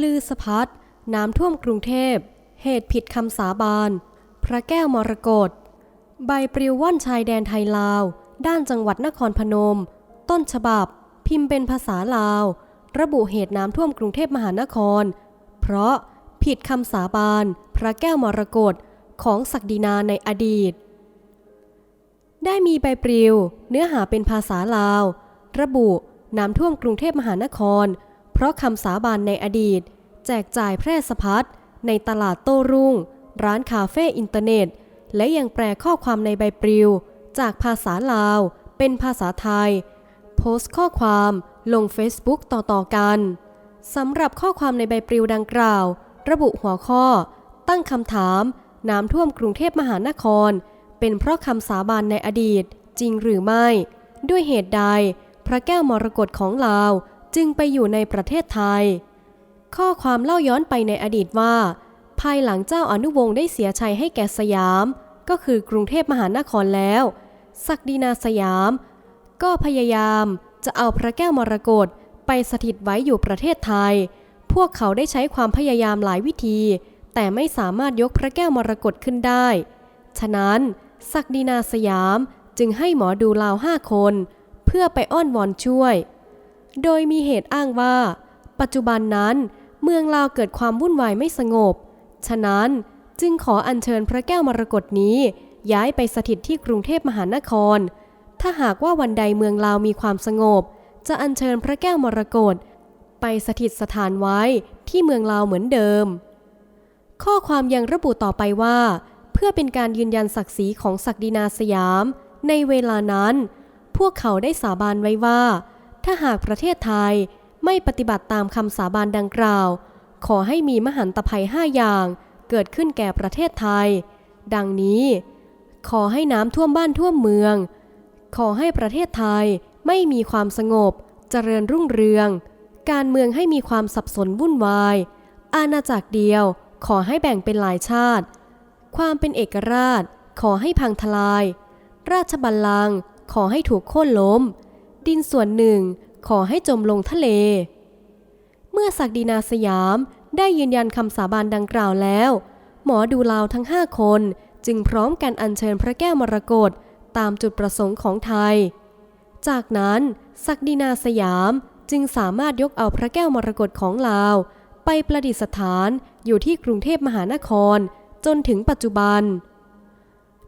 ลือสะพัดน้ำท่วมกรุงเทพ เหตุผิดคำสาบาน พระแก้วมรกต ใบปลิวว่อนชายแดนไทยลาว ด้านจังหวัดนครพนม ต้นฉบับ พิมพ์เป็นภาษาลาว ระบุเหตุน้ำท่วมกรุงเทพมหานคร เพราะผิดคำสาบาน พระแก้วมรกตของศักดินาในอดีต ได้มีใบปลิว เนื้อหาเป็นภาษาลาว ระบุน้ำท่วมกรุงเทพมหานคร ราะคำสาบานในอดีต แจกจ่ายแพร่สะพัดในตลาดโต้รุ่ง ร้านคาเฟ่อินเทอร์เน็ต และยังแปลข้อความในใบปลิว จากภาษาลาว เป็นภาษาไทย โพสต์ข้อความลง Facebook ต่อๆกันสำหรับข้อความในใบปลิวดังกล่าว ระบุหัวข้อ ตั้งคำถาม น้ำท่วมกรุงเทพมหานคร เป็นเพราะคำสาบานในอดีตจริงหรือไม่ ด้วยเหตุใด พระแก้วมรกตของลาว จึงไปอยู่ในประเทศไทย ข้อความเล่าย้อนไปในอดีตว่า ภายหลังเจ้าอนุวงศ์ได้เสียชัยให้แก่สยาม ก็คือกรุงเทพมหานครแล้ว ศักดินาสยาม ก็พยายามจะเอาพระแก้วมรกตไปสถิตไว้อยู่ประเทศไทย พวกเขาได้ใช้ความพยายามหลายวิธี แต่ไม่สามารถยกพระแก้วมรกตขึ้นได้ ฉะนั้น ศักดินาสยามจึงให้หมอดูลาวห้าคน เพื่อไปอ้อนวอนช่วย โดยมีเหตุอ้างว่า ปัจจุบันนั้นเมืองลาวเกิดความวุ่นวายไม่สงบ ฉะนั้นจึงขออัญเชิญพระแก้วมรกตนี้ ย้ายไปสถิตที่กรุงเทพมหานคร ถ้าหากว่าวันใดเมืองลาวมีความสงบ จะอัญเชิญพระแก้วมรกตไปสถิตสถานไว้ที่เมืองลาวเหมือนเดิม ข้อความยังระบุต่อไปว่า เพื่อเป็นการยืนยันศักดิ์ศรีของศักดินาสยาม ในเวลานั้น พวกเขาได้สาบานไว้ว่า ถ้าหากประเทศไทยไม่ปฏิบัติตามคำสาบานดังกล่าว ขอให้มีมหันตภัยห้าอย่างเกิดขึ้นแก่ประเทศไทย ดังนี้ ขอให้น้ำท่วมบ้านท่วมเมือง ขอให้ประเทศไทยไม่มีความสงบ เจริญรุ่งเรือง การเมืองให้มีความสับสนวุ่นวาย อาณาจักรเดียวขอให้แบ่งเป็นหลายชาติ ความเป็นเอกราช ขอให้พังทลาย ราชบัลลังก์ขอให้ถูกโค่นล้ม ดินส่วนหนึ่งขอให้จมลงทะเล เมื่อศักดินาสยามได้ยืนยันคำสาบานดังกล่าวแล้ว หมอดูลาวทั้งห้าคนจึงพร้อมกันอัญเชิญพระแก้วมรกตตามจุดประสงค์ของไทย จากนั้นศักดินาสยามจึงสามารถยกเอาพระแก้วมรกตของลาว ไปประดิษฐานอยู่ที่กรุงเทพมหานคร จนถึงปัจจุบัน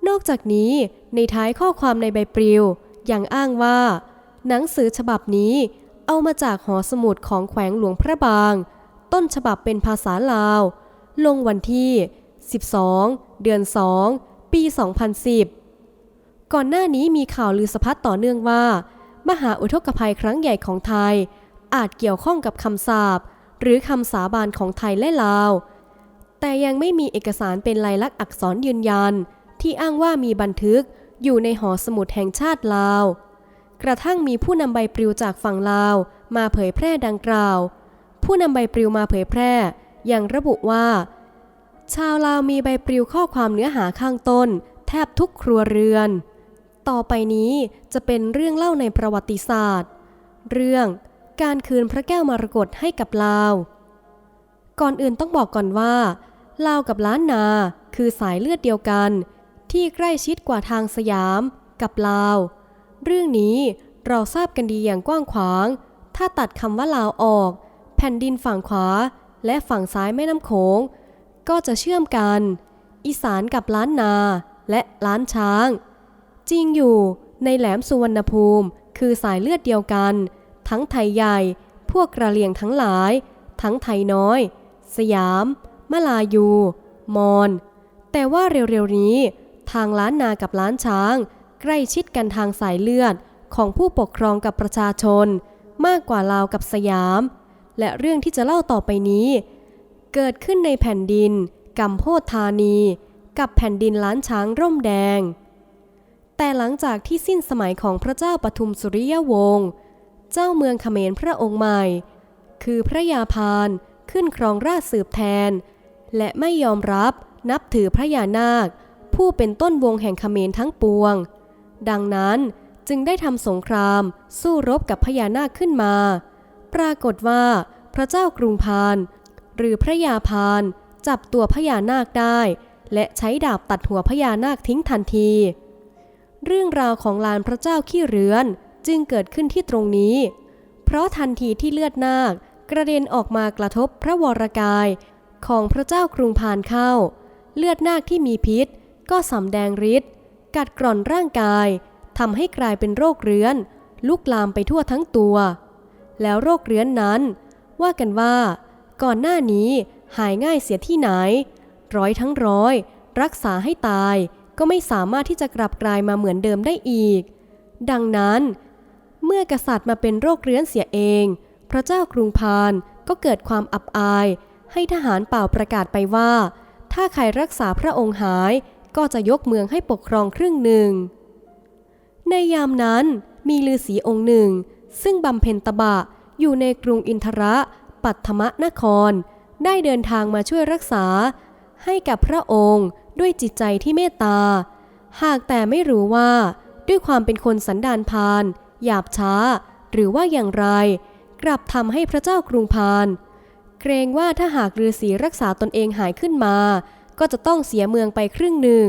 นอกจากนี้ในท้ายข้อความในใบปลิวยังอ้างว่า หนังสือฉบับนี้เอามาจากหอสมุดของแขวงหลวงพระบาง ต้นฉบับเป็นภาษาลาว ลงวันที่ 12 เดือน 2 ปี 2010 ก่อนหน้านี้มีข่าวลือสะพัดต่อเนื่องว่า มหาอุทกภัยครั้งใหญ่ของไทย อาจเกี่ยวข้องกับคำสาปหรือคำสาบานของไทยและลาว แต่ยังไม่มีเอกสารเป็นลายลักษณ์อักษรยืนยัน ที่อ้างว่ามีบันทึกอยู่ในหอสมุดแห่งชาติลาว กระทั่งมีผู้นำใบปลิวจากฝั่งลาว มาเผยแพร่ดังกล่าว ผู้นำใบปลิวมาเผยแพร่ยังระบุว่า ชาวลาวมีใบปลิวข้อความเนื้อหาข้างต้น แทบทุกครัวเรือน ต่อไปนี้จะเป็นเรื่องเล่าในประวัติศาสตร์ เรื่องการคืนพระแก้วมรกตให้กับลาว ก่อนอื่นต้องบอกก่อนว่าลาวกับล้านนาคือสายเลือดเดียวกัน ที่ใกล้ชิดกว่าทางสยามกับลาว เรื่องนี้เราทราบกันดีอย่างกว้างขวาง ถ้าตัดคำว่าลาวออก แผ่นดินฝั่งขวา และฝั่งซ้ายแม่น้ำโขง ก็จะเชื่อมกัน อีสานกับล้านนาและล้านช้าง จริงอยู่ในแหลมสุวรรณภูมิคือสายเลือดเดียวกัน ทั้งไทยใหญ่ พวกกระเลียงทั้งหลาย ทั้งไทยน้อย สยาม มลายู มอนแต่ว่าเร็วๆนี้ ทางล้านนากับล้านช้าง ใกล้ชิดกันทางสายเลือดของผู้ปกครองกับประชาชน มากกว่าลาวกับสยาม และเรื่องที่จะเล่าต่อไปนี้ เกิดขึ้นในแผ่นดินกัมโพธานี กับแผ่นดินล้านช้างร่มแดง แต่หลังจากที่สิ้นสมัยของพระเจ้าปทุมสุริยวงศ์เจ้าเมืองเขมรพระองค์ใหม่ คือพระยาพานขึ้นครองราชสืบแทน และไม่ยอมรับนับถือพระยานาค ผู้เป็นต้นวงแห่งเขมรทั้งปวง ดังนั้นจึงได้ทำสงครามสู้รบกับพญานาคขึ้นมา ปรากฏว่าพระเจ้ากรุงพาน หรือพระยาพานจับตัวพญานาคได้ และใช้ดาบตัดหัวพญานาคทิ้งทันที เรื่องราวของลานพระเจ้าขี้เรือนจึงเกิดขึ้นที่ตรงนี้ เพราะทันทีที่เลือดนาคกระเด็นออกมากระทบพระวรกายของพระเจ้ากรุงพานเข้า เลือดนาคที่มีพิษก็สำแดงฤทธิ์ กัดกร่อนร่างกายทำให้กลายเป็นโรคเรื้อน ลุกลามไปทั่วทั้งตัว แล้วโรคเรื้อนนั้น ว่ากันว่า ก่อนหน้านี้หายง่ายเสียที่ไหน ร้อยทั้งร้อย รักษาให้ตายก็ไม่สามารถที่จะกลับกลายมาเหมือนเดิมได้อีก ดังนั้น เมื่อกษัตริย์มาเป็นโรคเรื้อนเสียเอง พระเจ้ากรุงพานก็เกิดความอับอาย ให้ทหารเป่าประกาศไปว่า ถ้าใครรักษาพระองค์หาย ก็จะยกเมืองให้ปกครองครึ่งหนึ่ง ในยามนั้นมีฤาษีองค์หนึ่ง ซึ่งบำเพ็ญตบะอยู่ในกรุงอินทระ ปัตถมนคร ได้เดินทางมาช่วยรักษา ให้กับพระองค์ด้วยจิตใจที่เมตตา หากแต่ไม่รู้ว่า ด้วยความเป็นคนสันดานพาลหยาบช้า หรือว่าอย่างไร กลับทำให้พระเจ้ากรุงพาน เกรงว่าถ้าหากฤาษีรักษาตนเองหายขึ้นมา ก็จะต้องเสียเมืองไปครึ่งหนึ่ง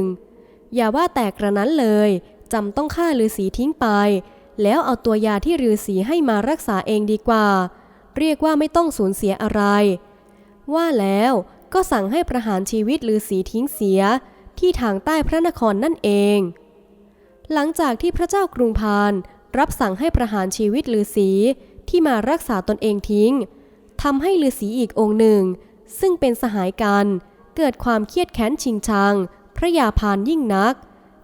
อย่าว่าแต่กระนั้นเลยจำต้องฆ่าฤาษีทิ้งไป แล้วเอาตัวยาที่ฤาษีให้มารักษาเองดีกว่า เรียกว่าไม่ต้องสูญเสียอะไร ว่าแล้วก็สั่งให้ประหารชีวิตฤาษีทิ้งเสียที่ทางใต้พระนครนั่นเอง หลังจากที่พระเจ้ากรุงพานรับสั่งให้ประหารชีวิตฤาษีที่มารักษาตนเองทิ้งทำให้ฤาษีอีกองค์หนึ่ง ซึ่งเป็นสหายกัน เกิดความเครียดแค้นชิงชัง พระยาพานยิ่งนัก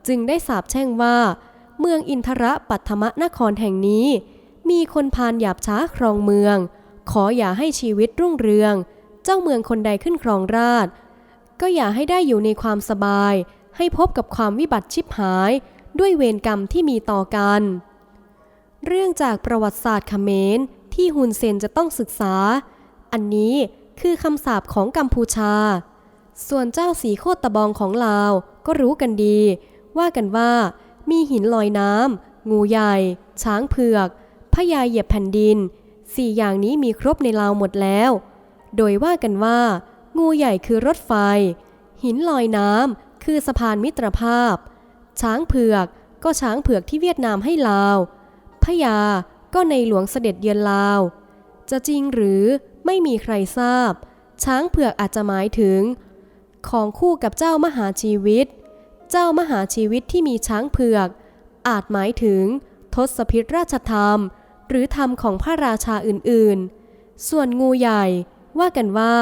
จึงได้สาบแช่งว่า เมืองอินทระปัทมนครแห่งนี้ มีคนพานหยาบช้าครองเมือง ขออย่าให้ชีวิตรุ่งเรือง เจ้าเมืองคนใดขึ้นครองราช ก็อย่าให้ได้อยู่ในความสบาย ให้พบกับความวิบัติชิบหาย ด้วยเวรกรรมที่มีต่อกัน เรื่องจากประวัติศาสตร์เขมรที่ฮุนเซนจะต้องศึกษา อันนี้คือคำสาปของกัมพูชา ส่วนเจ้าสีโคตตะบองของลาวก็รู้กันดี ว่ากันว่ามีหินลอยน้ำงูใหญ่ ช้างเผือกพญาเหยียบแผ่นดินสี่อย่างนี้มีครบในลาวหมดแล้ว โดยว่ากันว่า งูใหญ่คือรถไฟ หินลอยน้ำคือสะพานมิตรภาพ ช้างเผือกก็ช้างเผือกที่เวียดนามให้ลาวพญาก็ในหลวงเสด็จเยือนลาว จะจริงหรือไม่มีใครทราบ ช้างเผือกอาจจะหมายถึง ของคู่กับเจ้ามหาชีวิต เจ้ามหาชีวิตที่มีช้างเผือก อาจหมายถึง ทศพิธราชธรรม หรือธรรมของพระราชาอื่นๆ ส่วนงูใหญ่ ว่ากันว่า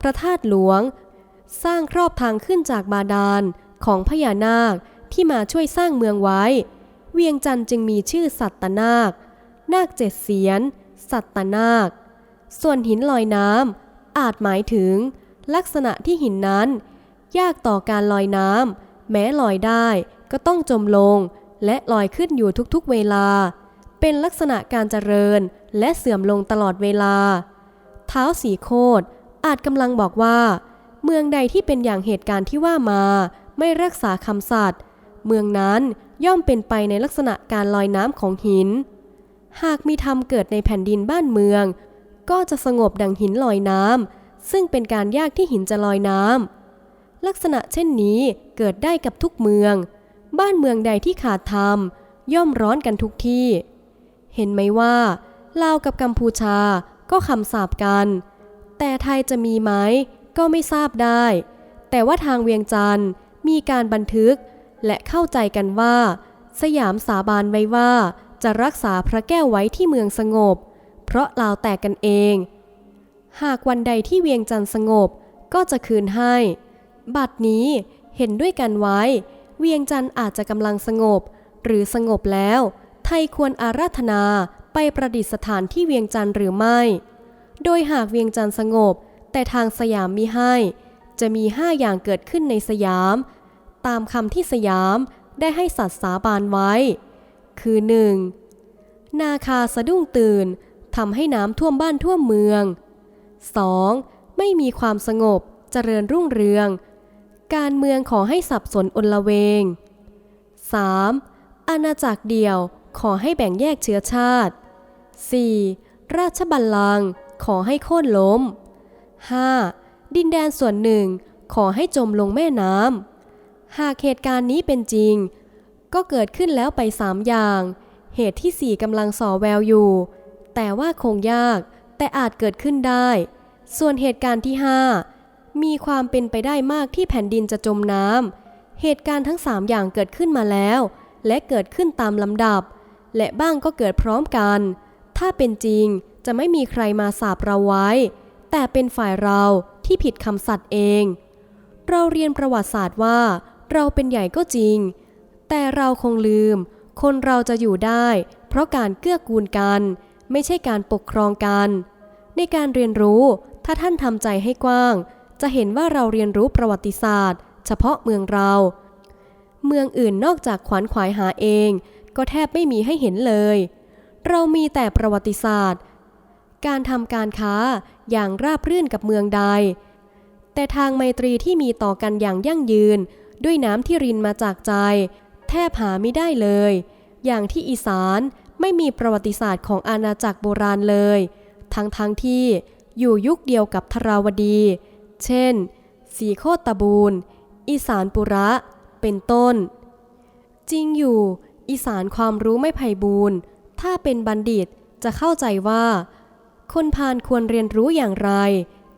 พระธาตุหลวง สร้างครอบทางขึ้นจากบาดาลของพญานาคที่มาช่วยสร้างเมืองไว้ เวียงจันทร์จึงมีชื่อสัตตนาค นาคเจ็ดเสียน สัตตนาค ส่วนหินลอยน้ำอาจหมายถึง ลักษณะที่หินนั้น ยากต่อการลอยน้ำแม้ลอยได้ก็ต้องจมลง และลอยขึ้นอยู่ทุกๆเวลา เป็นลักษณะการเจริญและเสื่อมลงตลอดเวลา เท้าสีโคดอาจกำลังบอกว่า เมืองใดที่เป็นอย่างเหตุการณ์ที่ว่ามาไม่รักษาคำสัตย์เมืองนั้นย่อมเป็นไปในลักษณะการลอยน้ำของหิน หากมีธรรมเกิดในแผ่นดินบ้านเมือง ก็จะสงบดังหินลอยน้ำ ซึ่งเป็นการยากที่หินจะลอยน้ำลักษณะเช่นนี้เกิดได้กับทุกเมือง บ้านเมืองใดที่ขาดธรรม ย่อมร้อนกันทุกที่ เห็นไหมว่าลาวกับกัมพูชาก็คำสาบกัน แต่ไทยจะมีไหมก็ไม่ทราบได้ แต่ว่าทางเวียงจันทร์มีการบันทึก และเข้าใจกันว่า สยามสาบานไว้ว่าจะรักษาพระแก้วไว้ที่เมืองสงบ เพราะลาวแตกกันเอง หากวันใดที่เวียงจันทร์สงบก็จะคืนให้ บัดนี้เห็นด้วยกันไว้ เวียงจันทร์อาจจะกำลังสงบ หรือสงบแล้ว ไทยควรอาราธนาไปประดิษฐานที่เวียงจันทร์หรือไม่ โดยหากเวียงจันทร์สงบ แต่ทางสยามมีให้ จะมีห้าอย่างเกิดขึ้นในสยาม ตามคำที่สยามได้ให้สัตว์สาบานไว้ คือ 1. นาคาสะดุ้งตื่นทำให้น้ำท่วมบ้านท่วมเมือง 2. ไม่มีความสงบ เจริญรุ่งเรือง การเมืองขอให้สับสนอนละเวง 3. อาณาจักรเดียวขอให้แบ่งแยกเชื้อชาติ 4. ราชบัลลังก์ขอให้โค่นล้ม 5. ดินแดนส่วนหนึ่ง ขอให้จมลงแม่น้ำ หากเหตุการณ์นี้เป็นจริง ก็เกิดขึ้นแล้วไปสามอย่าง เหตุที่สี่กำลังส่อแววอยู่ แต่ว่าคงยาก แต่อาจเกิดขึ้นได้ ส่วนเหตุการณ์ที่ห้ามีความเป็นไปได้มากที่แผ่นดินจะจมน้ำเหตุการณ์ทั้งสามอย่างเกิดขึ้นมาแล้ว และเกิดขึ้นตามลำดับ และบ้างก็เกิดพร้อมกัน ถ้าเป็นจริงจะไม่มีใครมาสาบเราไว้ แต่เป็นฝ่ายเราที่ผิดคำสัตย์เอง เราเรียนประวัติศาสตร์ว่า เราเป็นใหญ่ก็จริง แต่เราคงลืม คนเราจะอยู่ได้ เพราะการเกื้อกูลกัน ไม่ใช่การปกครองกัน ในการเรียนรู้ถ้าท่านทำใจให้กว้าง จะเห็นว่าเราเรียนรู้ประวัติศาสตร์ เฉพาะเมืองเรา เมืองอื่นนอกจากขวานขวายหาเอง ก็แทบไม่มีให้เห็นเลย เรามีแต่ประวัติศาสตร์ การทำการค้าอย่างราบรื่นกับเมืองใด แต่ทางไมตรีที่มีต่อกันอย่างยั่งยืน ด้วยน้ำที่รินมาจากใจ แทบหาไม่ได้เลย อย่างที่อีสาน ไม่มีประวัติศาสตร์ของอาณาจักรโบราณเลย ทั้งทั้งที่อยู่ยุคเดียวกับทราวดี เช่น สีโคตบูรณ์อีสานปุระ เป็นต้น จริงอยู่ อีสานความรู้ไม่ไพ่บูรณ์ถ้าเป็นบัณฑิตจะเข้าใจว่า คนพาลควรเรียนรู้อย่างไร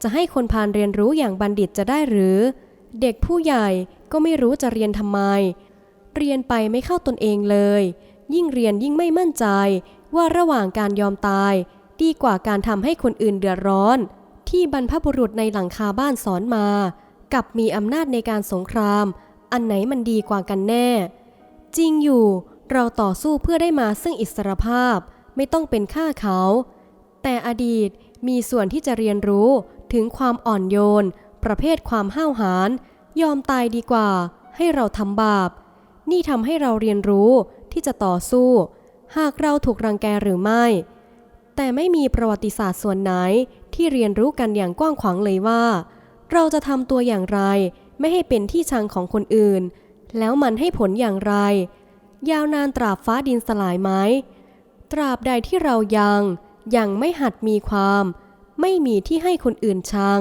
จะให้คนพาลเรียนรู้อย่างบัณฑิตจะได้หรือ เด็กผู้ใหญ่ก็ไม่รู้จะเรียนทำไม เรียนไปไม่เข้าตนเองเลย ยิ่งเรียนยิ่งไม่มั่นใจ ว่าระหว่างการยอมตาย ดีกว่าการทำให้คนอื่นเดือดร้อน ที่บรรพบุรุษในหลังคาบ้านสอนมา กับมีอำนาจในการสงคราม อันไหนมันดีกว่ากันแน่ จริงอยู่เราต่อสู้เพื่อได้มาซึ่งอิสรภาพไม่ต้องเป็นข้าเขา แต่อดีตมีส่วนที่จะเรียนรู้ถึงความอ่อนโยน ประเภทความห้าวหาญยอมตายดีกว่า ให้เราทำบาป นี่ทำให้เราเรียนรู้ ที่จะต่อสู้ หากเราถูกรังแกหรือไม่ แต่ไม่มีประวัติศาสตร์ส่วนไหนที่เรียนรู้กันอย่างกว้างขวางเลยว่า เราจะทำตัวอย่างไร ไม่ให้เป็นที่ชังของคนอื่น แล้วมันให้ผลอย่างไร ยาวนานตราบฟ้าดินสลายไหมตราบใดที่เรายังยังไม่หัดมีความ ไม่มีที่ให้คนอื่นชัง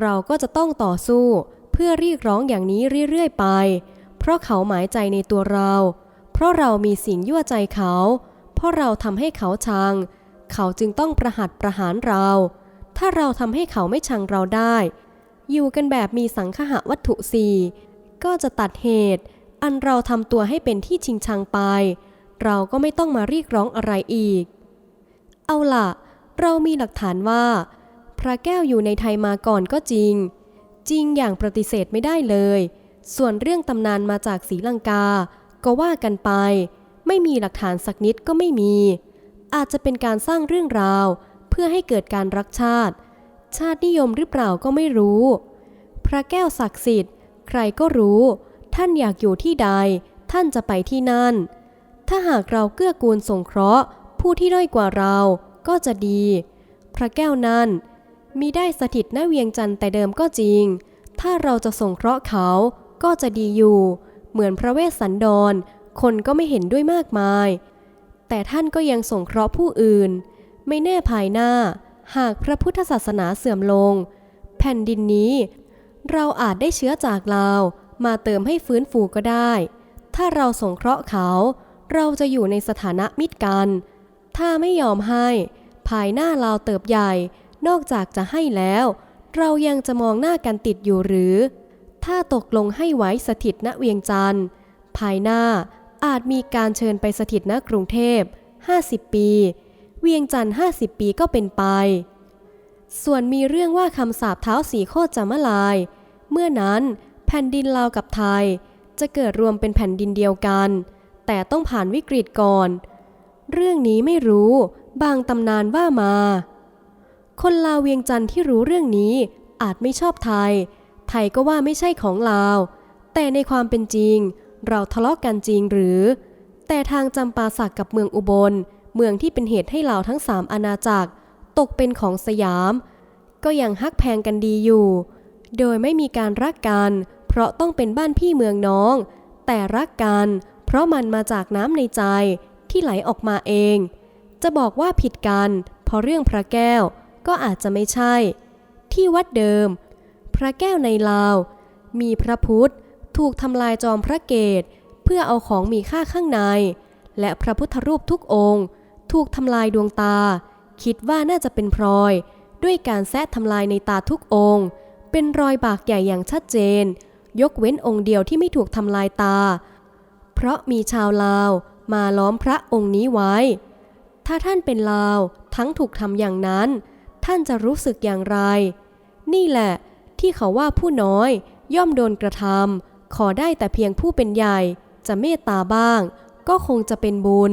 เราก็จะต้องต่อสู้เพื่อเรียกร้องอย่างนี้เรื่อยๆไป เพราะเขาหมายใจในตัวเรา ราะเรามีสิ่งยั่วใจเขา เพราะเราทำให้เขาชัง เขาจึงต้องประหัดประหารเรา ถ้าเราทำให้เขาไม่ชังเราได้ อยู่กันแบบมีสังคหะวัตถุสี่ก็จะตัดเหตุ อันเราทำตัวให้เป็นที่ชิงชังไป เราก็ไม่ต้องมาเรียกร้องอะไรอีก เอาล่ะ เรามีหลักฐานว่า พระแก้วอยู่ในไทยมาก่อนก็จริง จริงอย่างปฏิเสธไม่ได้เลย ส่วนเรื่องตำนานมาจากศรีลังกา ก็ว่ากันไป ไม่มีหลักฐานสักนิดก็ไม่มี อาจจะเป็นการสร้างเรื่องราว เพื่อให้เกิดการรักชาติ ชาตินิยมหรือเปล่าก็ไม่รู้ พระแก้วศักดิ์สิทธิ์ ใครก็รู้ ท่านอยากอยู่ที่ใด ท่านจะไปที่นั่น ถ้าหากเราเกื้อกูลสงเคราะห์ ผู้ที่ด้อยกว่าเราก็จะดี พระแก้วนั้นมีได้สถิตณเวียงจันทร์แต่เดิมก็จริง ถ้าเราจะสงเคราะห์เขาก็จะดีอยู่ เหมือนพระเวสสันดร คนก็ไม่เห็นด้วยมากมาย แต่ท่านก็ยังสงเคราะห์ผู้อื่น ไม่แน่ภายหน้า หากพระพุทธศาสนาเสื่อมลง แผ่นดินนี้ เราอาจได้เชื้อจากลาวมาเติมให้ฟื้นฟูก็ได้ ถ้าเราสงเคราะห์เขา เราจะอยู่ในสถานะมิตรกัน ถ้าไม่ยอมให้ ภายหน้าเราเติบใหญ่ นอกจากจะให้แล้ว เรายังจะมองหน้ากันติดอยู่หรือ ถ้าตกลงให้ไว้สถิตณเวียงจันทร์ ภายหน้าอาจมีการเชิญไปสถิตณกรุงเทพ 50 ปี เวียงจันทร์50 ปีก็เป็นไป ส่วนมีเรื่องว่าคำสาปเท้าสีโคตรจะมะลาย เมื่อนั้นแผ่นดินลาวกับไทย จะเกิดรวมเป็นแผ่นดินเดียวกัน แต่ต้องผ่านวิกฤตก่อน เรื่องนี้ไม่รู้บางตำนานว่ามา คนลาวเวียงจันทร์ที่รู้เรื่องนี้อาจไม่ชอบไทย ไทยก็ว่าไม่ใช่ของลาว แต่ในความเป็นจริง เราทะเลาะกันจริงหรือ แต่ทางจำปาสักกับเมืองอุบล เมืองที่เป็นเหตุให้ลาวทั้งสามอาณาจักร ตกเป็นของสยาม ก็ยังฮักแพงกันดีอยู่ โดยไม่มีการรักกัน เพราะต้องเป็นบ้านพี่เมืองน้อง แต่รักกัน เพราะมันมาจากน้ำในใจที่ไหลออกมาเอง จะบอกว่าผิดกัน เพราะเรื่องพระแก้วก็อาจจะไม่ใช่ ที่วัดเดิม ระแก้วในลาว มีพระพุทธ ถูกทำลายจอมพระเกศเพื่อเอาของมีค่าข้างใน และพระพุทธรูปทุกองค์ ถูกทำลายดวงตา คิดว่าน่าจะเป็นพลอย ด้วยการแซะทำลายในตาทุกองค์ เป็นรอยบากใหญ่อย่างชัดเจน ยกเว้นองค์เดียวที่ไม่ถูกทำลายตา เพราะมีชาวลาวมาล้อมพระองค์นี้ไว้ ถ้าท่านเป็นลาวทั้งถูกทำอย่างนั้น ท่านจะรู้สึกอย่างไร นี่แหละ ที่เขาว่าผู้น้อย ย่อมโดนกระทำขอได้แต่เพียงผู้เป็นใหญ่ จะเมตตาบ้าง ก็คงจะเป็นบุญ